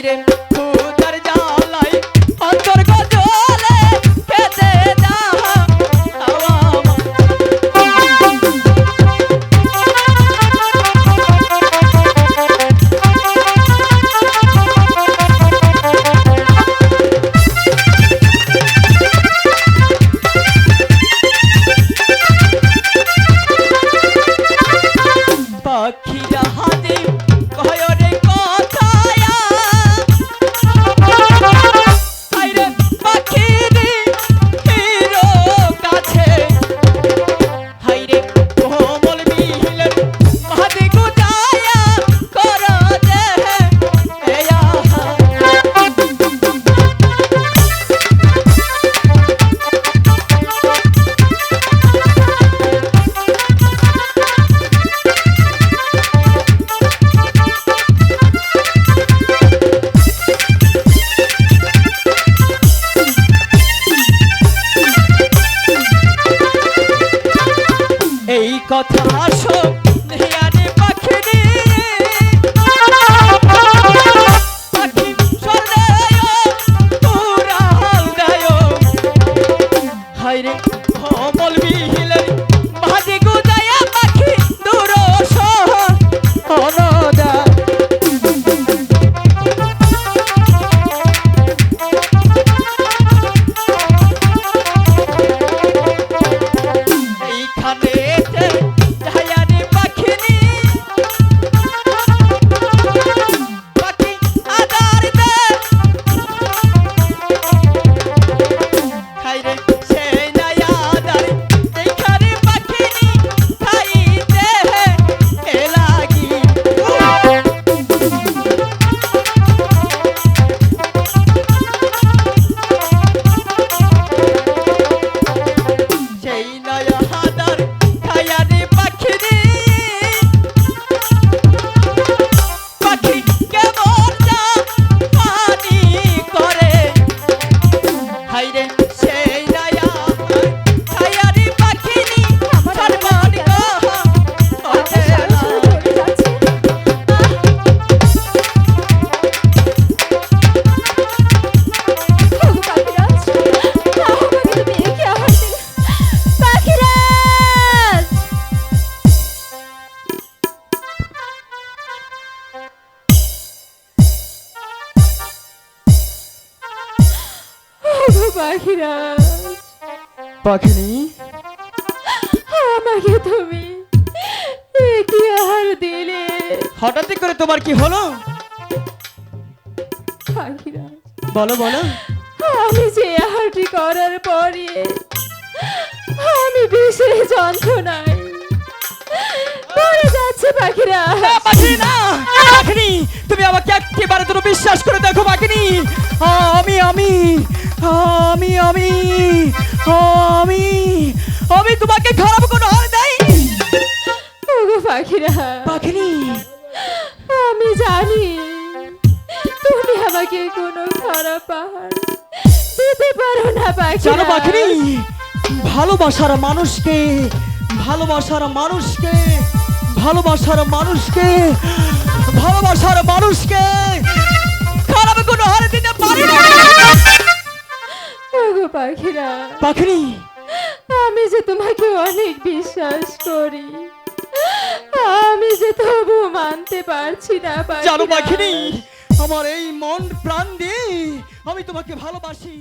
হাইরে খুদার জালাই অন্তর কথা শোন ধিয়ানে পাখিরি। পাখি সরদায় পুরা হালদায় হাইরে কমল বিহিলের মাঝে ওগো পাখিরাজ, পাখিনি? আমাকে তুমি একে আহার দিলে। হঠাৎ করে তোমার কি হলো? পাখিরাজ বলো বলো। আমি যে আহারটি করার পরে আমি বিশেষ যন্ত্রণায় পড়ে যাচ্ছে পাখিরা না, পাখিনি না পাখিনি। তুমি আমাকে একেবারে তুমি বিশ্বাস করে দেখো পাখিনি। আমি আমি। আমি আমি আমি আমি তোমাকে খারাপ কোনো হার দেই ওগো পাখিরা। পাখিনি। আমি জানি তুমি আমাকে কোনো খারাপ আহার দিতে পারো না পাখি জানো পাখিনি ভালোবাসার মানুষকে ভালোবাসার মানুষকে ভালোবাসার মানুষকে ভালোবাসার মানুষকে খারাপ কোনো হার পাখিরা। পাখিনি? আমি যে তোমাকে অনেক বিশ্বাস করি আমি যে তবু মানতে পারছি না জানো পাখিনি আমার এই মন প্রাণ দিয়ে আমি তোমাকে ভালোবাসি।